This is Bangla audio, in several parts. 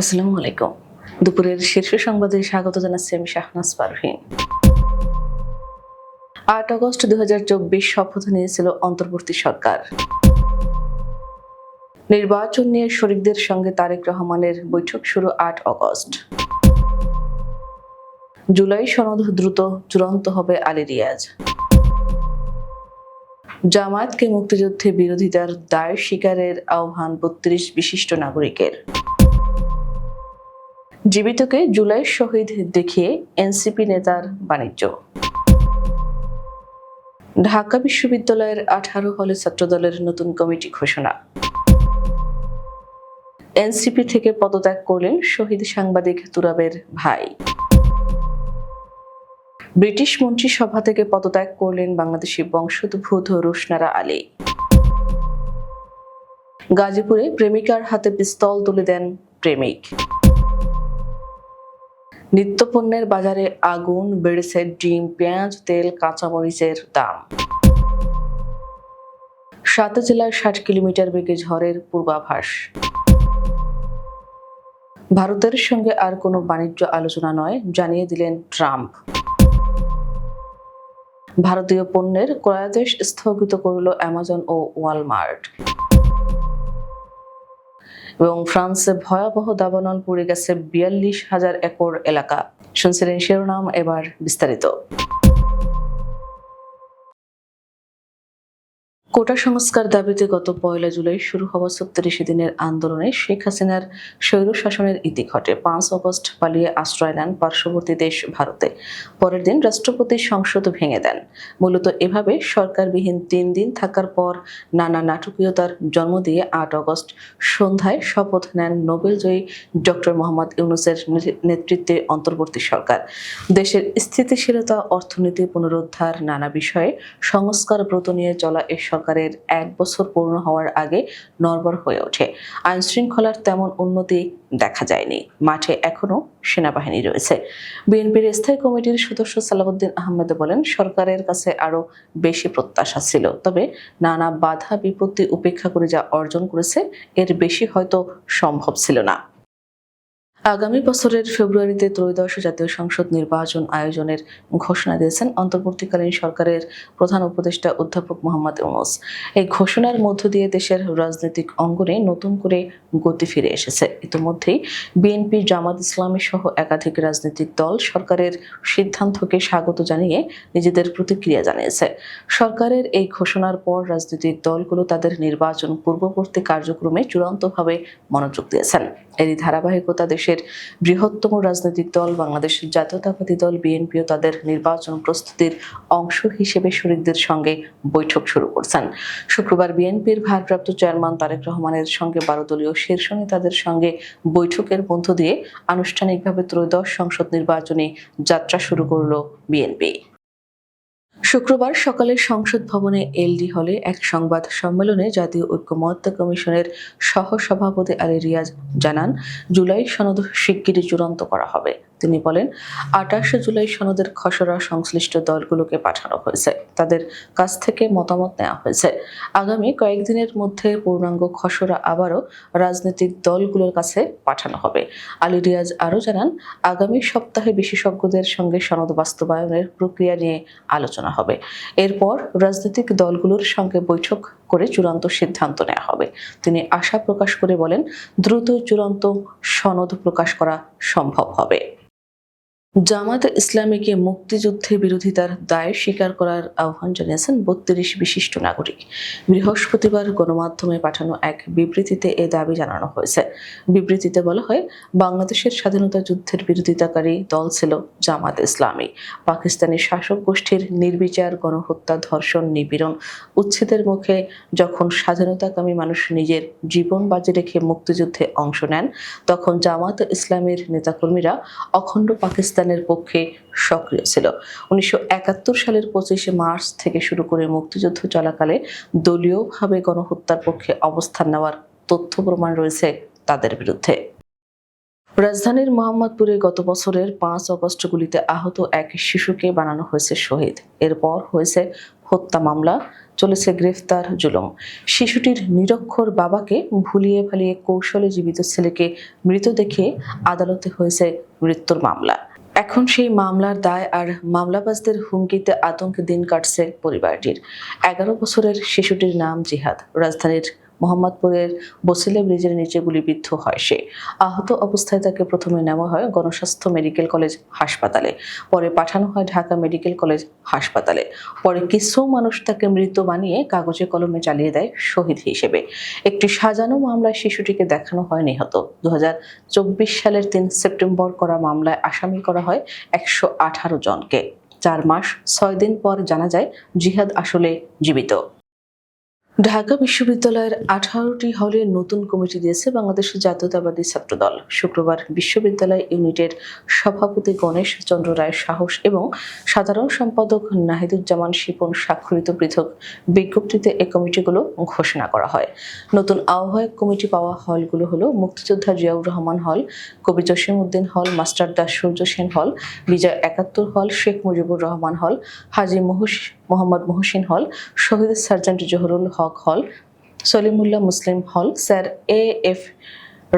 আসসালামু আলাইকুম। দুপুরের শীর্ষ সংবাদে স্বাগত জানাচ্ছি আমি শাহনাজ পারভিন আট আগস্ট দুই শপথ নিয়েছিল অন্তর্বর্তী সরকার। নির্বাচন নিয়ে শরিকদের সঙ্গে তারেক রহমানের বৈঠক শুরু আট আগস্ট। জুলাই সনদ দ্রুত চূড়ান্ত হবে আলী রিয়াজ। জামায়াতকে মুক্তিযুদ্ধে বিরোধিতার দায় স্বীকারের আহ্বান বত্রিশ বিশিষ্ট নাগরিকের। জীবিতকে জুলাই শহীদ দেখিয়ে এনসিপি নেতার বাণিজ্য। ঢাকা বিশ্ববিদ্যালয়ের আঠারো হলে ছাত্রদলের নতুন কমিটি ঘোষণা। এনসিপি থেকে পদত্যাগ করলেন শহীদ সাংবাদিক তুরাবের ভাই। ব্রিটিশ মন্ত্রিসভা থেকে পদত্যাগ করলেন বাংলাদেশি বংশোদ্ভূত রোশনারা আলী। গাজীপুরে প্রেমিকার হাতে পিস্তল তুলে দেন প্রেমিক। নিত্যপণ্যের বাজারে আগুন বেড়েছে ডিম, পেঁয়াজ, তেল, কাঁচামরিচের দাম। সাত জেলায় ষাট কিলোমিটার বেগে ঝড়ের পূর্বাভাস। ভারতের সঙ্গে আর কোনো বাণিজ্য আলোচনা নয়, জানিয়ে দিলেন ট্রাম্প। ভারতীয় পণ্যের ক্রয়াদেশ স্থগিত করল অ্যামাজন ও ওয়ালমার্ট। এবং ফ্রান্সে ভয়াবহ দাবানল পড়ে গেছে বিয়াল্লিশ হাজার একর এলাকা। শুনছিলেন শিরোনাম এবার বিস্তারিত। কোটা সংস্কার দাবিতে গত পয়লা জুলাই শুরু হওয়া ছত্রিশ দিনের আন্দোলনে শেখ হাসিনার স্বৈর শাসনের ইতি ঘটে। পাঁচ অগস্ট পালিয়ে আশ্রয় নেন পার্শ্ববর্তী দেশ ভারতে। পরের দিন রাষ্ট্রপতি সংসদ ভেঙে দেন। মূলত এভাবে সরকারবিহীন তিন দিন থাকার পর নানা নাটকীয়তার জন্ম দিয়ে আট অগস্ট সন্ধ্যায় শপথ নেন নোবেলজয়ী ডক্টর মোহাম্মদ ইউনুসের নেতৃত্বে অন্তর্বর্তী সরকার। দেশের স্থিতিশীলতা, অর্থনীতি পুনরুদ্ধার নানা বিষয়ে সংস্কার ব্রত নিয়ে চলা এ সরকারের এক বছর পূর্ণ হওয়ার আগে নরবর হয়ে ওঠে। আইন শৃঙ্খলার তেমন উন্নতি দেখা যায়নি। মাঠে এখনও সেনাবাহিনী রয়েছে। বিএনপির স্থায়ী কমিটির সদস্য সালাউদ্দিন আহমেদ বলেন, সরকারের কাছে আরও বেশি প্রত্যাশা ছিল। তবে নানা বাধা বিপত্তি উপেক্ষা করে যা অর্জন করেছে, এর বেশি হয়তো সম্ভব ছিল না। আগামী বছরের ফেব্রুয়ারিতে ত্রয়োদশ জাতীয় সংসদ নির্বাচন আয়োজনের ঘোষণা দিয়েছেন অন্তর্বর্তীকালীন সরকারের প্রধান উপদেষ্টা অধ্যাপক মোহাম্মদ ইউনুস। এই ঘোষণার মধ্য দিয়ে দেশের রাজনৈতিক অঙ্গনে নতুন করে গতি ফিরে এসেছে। ইতিমধ্যেই বিএনপি, জামাত ইসলামী সহ একাধিক রাজনৈতিক দল সরকারের সিদ্ধান্তকে স্বাগত জানিয়ে নিজেদের প্রতিক্রিয়া জানিয়েছে। সরকারের এই ঘোষণার পর রাজনৈতিক দলগুলো তাদের নির্বাচন পূর্ববর্তী কার্যক্রমে চূড়ান্তভাবে মনোযোগ দিয়েছেন। এরই ধারাবাহিকতা দেশের বৃহত্তম রাজনৈতিক দল, বাংলাদেশের জাতীয়তাবাদী দল, বিএনপিও তাদের নির্বাচন প্রস্তুতির অংশ হিসেবে শরিকদের সঙ্গে বৈঠক শুরু করছেন। শুক্রবার বিএনপির ভারপ্রাপ্ত চেয়ারম্যান তারেক রহমানের সঙ্গে বারো দলীয় শীর্ষ নেতাদের সঙ্গে বৈঠকের মধ্য দিয়ে আনুষ্ঠানিকভাবে ত্রয়োদশ সংসদ নির্বাচনে যাত্রা শুরু করল বিএনপি। শুক্রবার সকালে সংসদ ভবনে এলডি হলে এক সংবাদ সম্মেলনে জাতীয় ঐক্যমত্য কমিশনের সহসভাপতি আলী রিয়াজ জানান, জুলাই সনদ শিগগিরই চূড়ান্ত করা হবে। তিনি বলেন, আঠাশে জুলাই সনদের খসড়া সংশ্লিষ্ট দলগুলোকে পাঠানো হয়েছে। তাদের কাছ থেকে মতামত নেওয়া হয়েছে। আগামী কয়েকদিনের মধ্যে পূর্ণাঙ্গ খসড়া আবারও রাজনৈতিক দলগুলোর কাছে পাঠানো হবে। আলী রিয়াজ আরও জানান, আগামী সপ্তাহে বিশেষজ্ঞদের সঙ্গে সনদ বাস্তবায়নের প্রক্রিয়া নিয়ে আলোচনা হবে। এরপর রাজনৈতিক দলগুলোর সঙ্গে বৈঠক করে চূড়ান্ত সিদ্ধান্ত নেওয়া হবে। তিনি আশা প্রকাশ করে বলেন, দ্রুত চূড়ান্ত সনদ প্রকাশ করা সম্ভব হবে। জামাত ইসলামীকে মুক্তিযুদ্ধে বিরোধিতার দায় স্বীকার করার আহ্বান জানিয়েছেন বত্রিশ বিশিষ্ট নাগরিক। বৃহস্পতিবার গণমাধ্যমে পাঠানো এক বিবৃতিতে এ দাবি জানানো হয়েছে। বিবৃতিতে বলা হয়, বাংলাদেশের স্বাধীনতা যুদ্ধের বিরোধিতাকারী দল ছিল জামাত ইসলামী। পাকিস্তানি শাসক গোষ্ঠীর নির্বিচার গণহত্যা, ধর্ষণ, নিপীড়ন, উচ্ছেদের মুখে যখন স্বাধীনতাকামী মানুষ নিজের জীবন বাজি রেখে মুক্তিযুদ্ধে অংশ নেন, তখন জামাত ইসলামের নেতাকর্মীরা অখণ্ড পাকিস্তানের পক্ষে সক্রিয় ছিল। উনিশশো একাত্তর সালের পঁচিশে মার্চ থেকে শুরু করে মুক্তিযুদ্ধ চলাকালে দলীয়ভাবে গণহত্যার পক্ষে অবস্থান নেওয়ার তথ্য প্রমাণ রয়েছে তাদের বিরুদ্ধে। রাজধানীর মোহাম্মদপুরে গত বছরের পাঁচ অগস্ট গুলিতে আহত এক শিশুকে বানানো হয়েছে শহীদ। এরপর হয়েছে হত্যা মামলা, চলেছে গ্রেফতার জুলুম। শিশুটির নিরক্ষর বাবাকে ভুলিয়ে ভালিয়ে কৌশলে জীবিত ছেলেকে মৃত দেখে আদালতে হয়েছে মৃত্যুর মামলা। এখন সেই মামলার দায় আর মামলাবাজদের হুমকিতে আতঙ্কে দিন কাটছে পরিবারটির। এগারো বছরের শিশুটির নাম জিহাদ। রাজধানীর মোহাম্মদপুরের বসিলা ব্রিজের নিচে গুলিবিদ্ধ হয় সে। আহত অবস্থায় তাকে প্রথমে নেওয়া হয় গণস্বাস্থ্য মেডিকেল কলেজ হাসপাতালে, পরে পাঠানো হয় ঢাকা মেডিকেল কলেজ হাসপাতালে। পরে কিছু মানুষ তাকে মৃত বানিয়ে কাগজে কলমে চালিয়ে দেয় শহীদ হিসেবে। একটি সাজানো মামলায় শিশুটিকে দেখানো হয় নিহত। দু হাজার চব্বিশ সালের তিন সেপ্টেম্বর করা মামলায় আসামি করা হয় একশো আঠারো জনকে। চার মাস, ছয় দিন পর জানা যায় জিহাদ আসলে জীবিত। ঢাকা বিশ্ববিদ্যালয়ের আঠারোটি হলে নতুন কমিটি দিয়েছে বাংলাদেশ জাতীয়তাবাদী ছাত্রদল। শুক্রবার বিশ্ববিদ্যালয় ইউনিটের সভাপতি গণেশ চন্দ্র রায় সাহস এবং সাধারণ সম্পাদক নাহিদুজ্জামান শিপন স্বাক্ষরিত পৃথক বিজ্ঞপ্তিতে এ কমিটিগুলো ঘোষণা করা হয়। নতুন আহ্বায়ক কমিটি পাওয়া হলগুলো হলো মুক্তিযোদ্ধা জিয়াউর রহমান হল, কবি জসিম উদ্দিন হল, মাস্টার দাস সূর্য সেন হল, বিজয় একাত্তর হল, শেখ মুজিবুর রহমান হল, হাজি মহুস মোহাম্মদ মহসিন হল, শহীদ সার্জেন্ট জহুরুল হক হল, সলিমুল্লাহ মুসলিম হল, স্যার এ এফ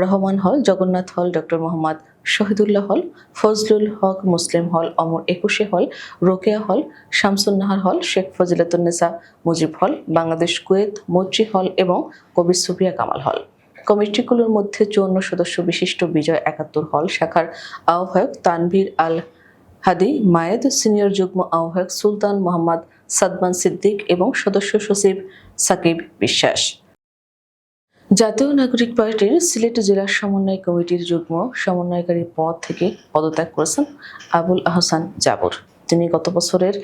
রহমান হল, জগন্নাথ হল, ডক্টর মোহাম্মদ শহীদুল্লাহ হল, ফজলুল হক মুসলিম হল, অমর একুশে হল, রোকেয়া হল, শামসুন্নাহার হল, শেখ ফজিলাতুন্নেসা মুজিব হল, বাংলাদেশ কুয়েত মৈত্রী হল এবং কবি সুফিয়া কামাল হল। কমিটিগুলোর মধ্যে চুয়ান্ন সদস্য বিশিষ্ট বিজয় একাত্তর হল শাখার আহ্বায়ক তানভীর আল হাদি, মায়েদ সিনিয়র যুগ্ম আহ্বায়ক সুলতান মোহাম্মদ সাদমান সিদ্দিক এবং সদস্য সচিব সাকিব বিশ্বাস। জাতীয় নাগরিক পার্টির সিলেট জেলা সমন্বয় কমিটির যুগ্ম সমন্বয়কারী পদ থেকে পদত্যাগ করেছেন আবুল আহসান জাবর। তিনি গত বছরের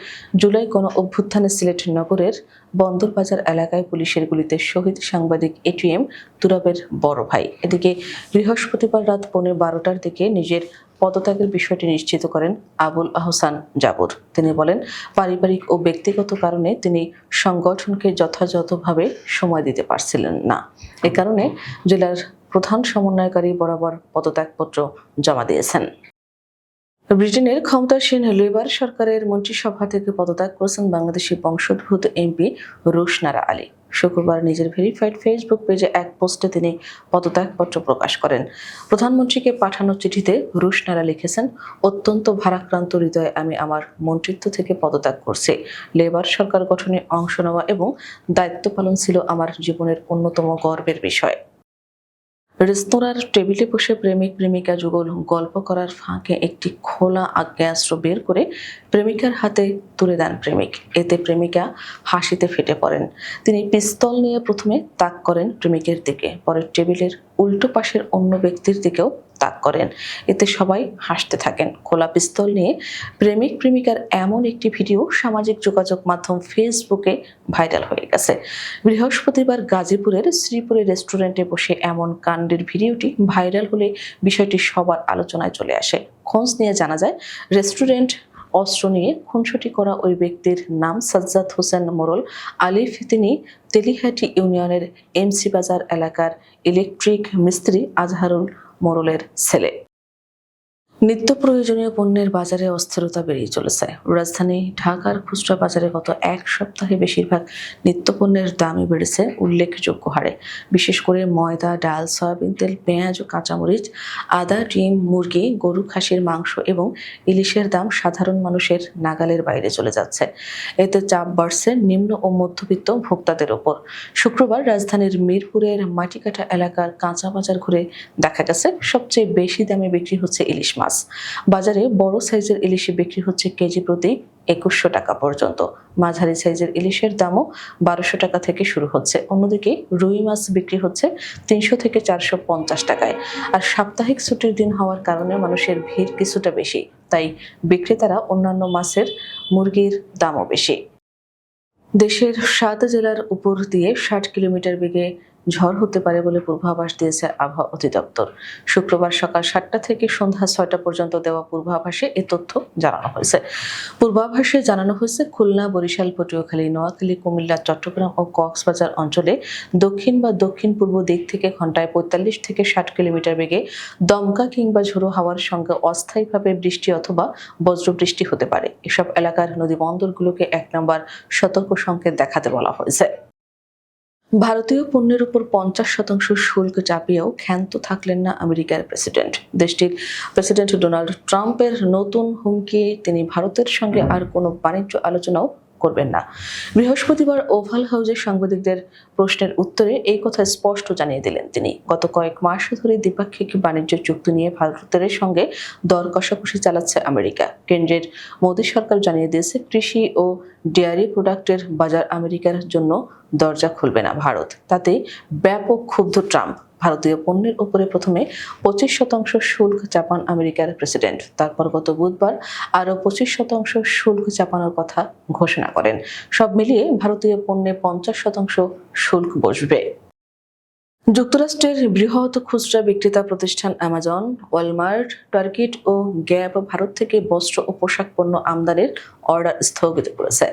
জুলাই গণ অভ্যুত্থানে সিলেট নগরের বন্দরবাজার এলাকায় পুলিশের গুলিতে শহীদ সাংবাদিক এটিএম তুরাবের বড় ভাই। এদিকে বৃহস্পতিবার রাত পৌনে বারোটার দিকে নিজের পদত্যাগের বিষয়টি নিশ্চিত করেন আবুল আহসান জাবুর। তিনি বলেন, পারিবারিক ও ব্যক্তিগত কারণে তিনি সংগঠনকে যথাযথভাবে সময় দিতে পারছিলেন না। এ কারণে জেলার প্রধান সমন্বয়কারী বরাবর পদত্যাগপত্র জমা দিয়েছেন। ব্রিটেনের ক্ষমতাসীন লেবার সরকারের মন্ত্রিসভা থেকে পদত্যাগ করেছেন বাংলাদেশি বংশোদ্ভূত এমপি রোশনারা আলী। শুক্রবার নিজের ভেরিফাইড ফেসবুক পেজে এক পোস্টে তিনি পদত্যাগপত্র প্রকাশ করেন। প্রধানমন্ত্রীকে পাঠানো চিঠিতে রুশনারা লিখেছেন, অত্যন্ত ভারাক্রান্ত হৃদয়ে আমি আমার মন্ত্রিত্ব থেকে পদত্যাগ করছি। লেবার সরকার গঠনে অংশ নেওয়া এবং দায়িত্ব পালন ছিল আমার জীবনের অন্যতম গর্বের বিষয়। রেস্তোরাঁর টেবিলে বসে প্রেমিক, প্রেমিকা যুগল গল্প করার ফাঁকে একটি খোলা আগ্নেয়াস্ত্র বের করে প্রেমিকার হাতে তুলে দেন প্রেমিক। এতে প্রেমিকা হাসিতে ফেটে পড়েন। তিনি পিস্তল নিয়ে প্রথমে তাক করেন প্রেমিকের দিকে। পরে টেবিলের উল্টো পাশের অন্য ব্যক্তির দিকেও তাক করেন। এতে সবাই হাসতে থাকেন। খোলা পিস্তল নিয়ে প্রেমিক, প্রেমিকার এমন একটি ভিডিও সামাজিক যোগাযোগ মাধ্যম ফেসবুকে ভাইরাল হয়ে গেছে। বৃহস্পতিবার গাজীপুরের শ্রীপুরে রেস্টুরেন্টে বসে এমন কাণ্ডের ভিডিওটি ভাইরাল হলে বিষয়টি সবার আলোচনায় চলে আসে। খোঁজ নিয়ে জানা যায়, রেস্টুরেন্ট অস্ত্র নিয়ে খুনসুটি করা ওই ব্যক্তির নাম সাজ্জাদ হোসেন মোরল আলিফ। তিনি তেলিহাটি ইউনিয়নের এমসি বাজার এলাকার ইলেকট্রিক মিস্ত্রি আজহারুল মোরলের ছেলে। নিত্য প্রয়োজনীয় পণ্যের বাজারে অস্থিরতা বেড়েই চলেছে। রাজধানী ঢাকার খুচরা বাজারে গত এক সপ্তাহে বেশিরভাগ নিত্যপণ্যের দামই বেড়েছে উল্লেখযোগ্য হারে। বিশেষ করে ময়দা, ডাল, সয়াবিন তেল, পেঁয়াজ ও কাঁচামরিচ, আদা, ডিম, মুরগি, গরু, খাসির মাংস এবং ইলিশের দাম সাধারণ মানুষের নাগালের বাইরে চলে যাচ্ছে। এতে চাপ বাড়ছে নিম্ন ও মধ্যবিত্ত ভোক্তাদের ওপর। শুক্রবার রাজধানীর মিরপুরের মাটিকাটা এলাকার কাঁচা বাজার ঘুরে দেখা গেছে, সবচেয়ে বেশি দামে বিক্রি হচ্ছে ইলিশ মাছ। বাজারে বড় সাইজের ইলিশে বিক্রি হচ্ছে কেজি প্রতি একুশশো টাকা পর্যন্ত। মাঝারি সাইজের ইলিশের দামও বারোশো টাকা থেকে শুরু হচ্ছে। অন্যদিকে রুই মাছ বিক্রি হচ্ছে তিনশো থেকে চারশো পঞ্চাশ টাকায়। আর সাপ্তাহিক ছুটির দিন হওয়ার কারণে মানুষের ভিড় কিছুটা বেশি। তাই বিক্রেতারা অন্যান্য মাছের মুরগির দামও বেশি। দেশের সাত জেলার উপর দিয়ে ষাট কিলোমিটার বেগে ঝড় হতে পারে বলে পূর্বাভাস দিয়েছে আবহাওয়া অধিদপ্তর। শুক্রবার সকাল সাতটা থেকে সন্ধ্যা ছয়টা পর্যন্ত দেওয়া পূর্বাভাসে এ তথ্য জানানো হয়েছে। পূর্বাভাসে জানানো হয়েছে, খুলনা, বরিশাল, পটুয়াখালী, নোয়াখালী, কুমিল্লা, চট্টগ্রাম ও কক্সবাজার অঞ্চলে দক্ষিণ বা দক্ষিণ পূর্ব দিক থেকে ঘন্টায় পঁয়তাল্লিশ থেকে ষাট কিলোমিটার বেগে দমকা কিংবা ঝোড়ো হাওয়ার সঙ্গে অস্থায়ীভাবে বৃষ্টি অথবা বজ্রবৃষ্টি হতে পারে। এসব এলাকার নদী বন্দরগুলোকে এক নম্বর সতর্ক সংকেত দেখাতে বলা হয়েছে। ভারতীয় পণ্যের উপর পঞ্চাশ শতাংশ শুল্ক চাপিয়েও ক্ষান্ত থাকলেন না আমেরিকার প্রেসিডেন্ট। দেশটির প্রেসিডেন্ট ডোনাল্ড ট্রাম্পের নতুন হুমকি, তিনি ভারতের সঙ্গে আর কোনো বাণিজ্য আলোচনাও করবেন না। বৃহস্পতিবার ওভাল হাউসে সাংবাদিকদের প্রশ্নের উত্তরে এই কথা স্পষ্ট জানিয়ে দিলেন তিনি। গত কয়েক মাস ধরে দ্বিপাক্ষিক বাণিজ্য চুক্তি নিয়ে ভারতের সঙ্গে দর কষাকষি চালাচ্ছে আমেরিকা। কেন্দ্রের মোদী সরকার জানিয়ে দিয়েছে, কৃষি ও ডেয়ারি প্রোডাক্টের বাজার আমেরিকার জন্য দরজা খুলবে না ভারত। তাতে ব্যাপক ক্ষুব্ধ ট্রাম্প। ভারতীয় পণ্যের উপরে প্রথমে পঁচিশ শতাংশ শুল্ক চাপান আমেরিকার প্রেসিডেন্ট। তারপর গত বুধবার আরও পঁচিশ শতাংশ শুল্ক চাপানোর কথা ঘোষণা করেন। সব মিলিয়ে ভারতীয় পণ্যে পঞ্চাশ শতাংশ শুল্ক বসবে। যুক্তরাষ্ট্রের বৃহৎ খুচরা বিক্রেতা প্রতিষ্ঠান অ্যামাজন ওয়ালমার্ট টার্কিট ও গ্যাপ ভারত থেকে বস্ত্র ও পোশাক পণ্য আমদানির অর্ডার স্থগিত করেছে।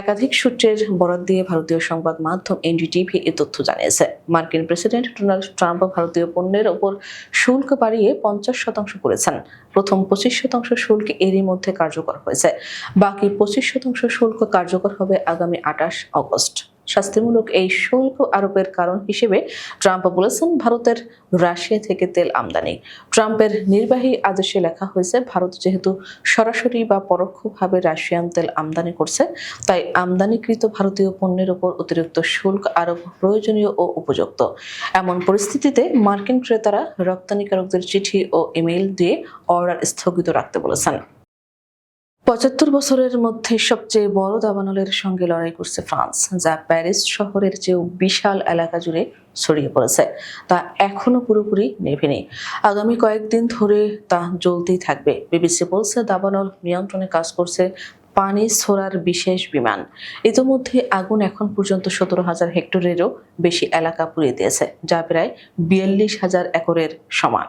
একাধিক সূত্রের বরাত দিয়ে ভারতীয় সংবাদ মাধ্যম এনডিটিভি এ তথ্য জানিয়েছে। মার্কিন প্রেসিডেন্ট ডোনাল্ড ট্রাম্প ভারতীয় পণ্যের ওপর শুল্ক বাড়িয়ে পঞ্চাশ শতাংশ করেছেন। প্রথম পঁচিশ শতাংশ শুল্ক এরই মধ্যে কার্যকর হয়েছে। বাকি পঁচিশ শতাংশ শুল্ক কার্যকর হবে আগামী আঠাশ অগস্ট। শাস্তিমূলক এই শুল্ক আরোপের কারণ হিসেবে ট্রাম্প বলেছেন ভারতের রাশিয়া থেকে তেল আমদানি। ট্রাম্পের নির্বাহী আদেশে লেখা হয়েছে, ভারত যেহেতু সরাসরি বা পরোক্ষভাবে রাশিয়ান তেল আমদানি করছে, তাই আমদানিকৃত ভারতীয় পণ্যের উপর অতিরিক্ত শুল্ক আরোপ প্রয়োজনীয় ও উপযুক্ত। এমন পরিস্থিতিতে মার্কিন ক্রেতারা রপ্তানিকারকদের চিঠি ও ইমেইল দিয়ে অর্ডার স্থগিত রাখতে বলেছেন। পঁচাত্তর বছরের মধ্যে সবচেয়ে বড় দাবানলের সঙ্গে লড়াই করছে ফ্রান্স, যা প্যারিস শহরের চেয়েও বিশাল এলাকা জুড়ে ছড়িয়ে পড়েছে। তা এখনও পুরোপুরি নেভেনি আগামী কয়েকদিন ধরে তা জ্বলতেই থাকবে। বিবিসি বলছে, দাবানল নিয়ন্ত্রণে কাজ করছে পানি ছোড়ার বিশেষ বিমান। ইতিমধ্যে আগুন এখন পর্যন্ত সতেরো হাজার হেক্টরেরও বেশি এলাকা পুড়িয়ে দিয়েছে, যা প্রায় বিয়াল্লিশ হাজার একরের সমান।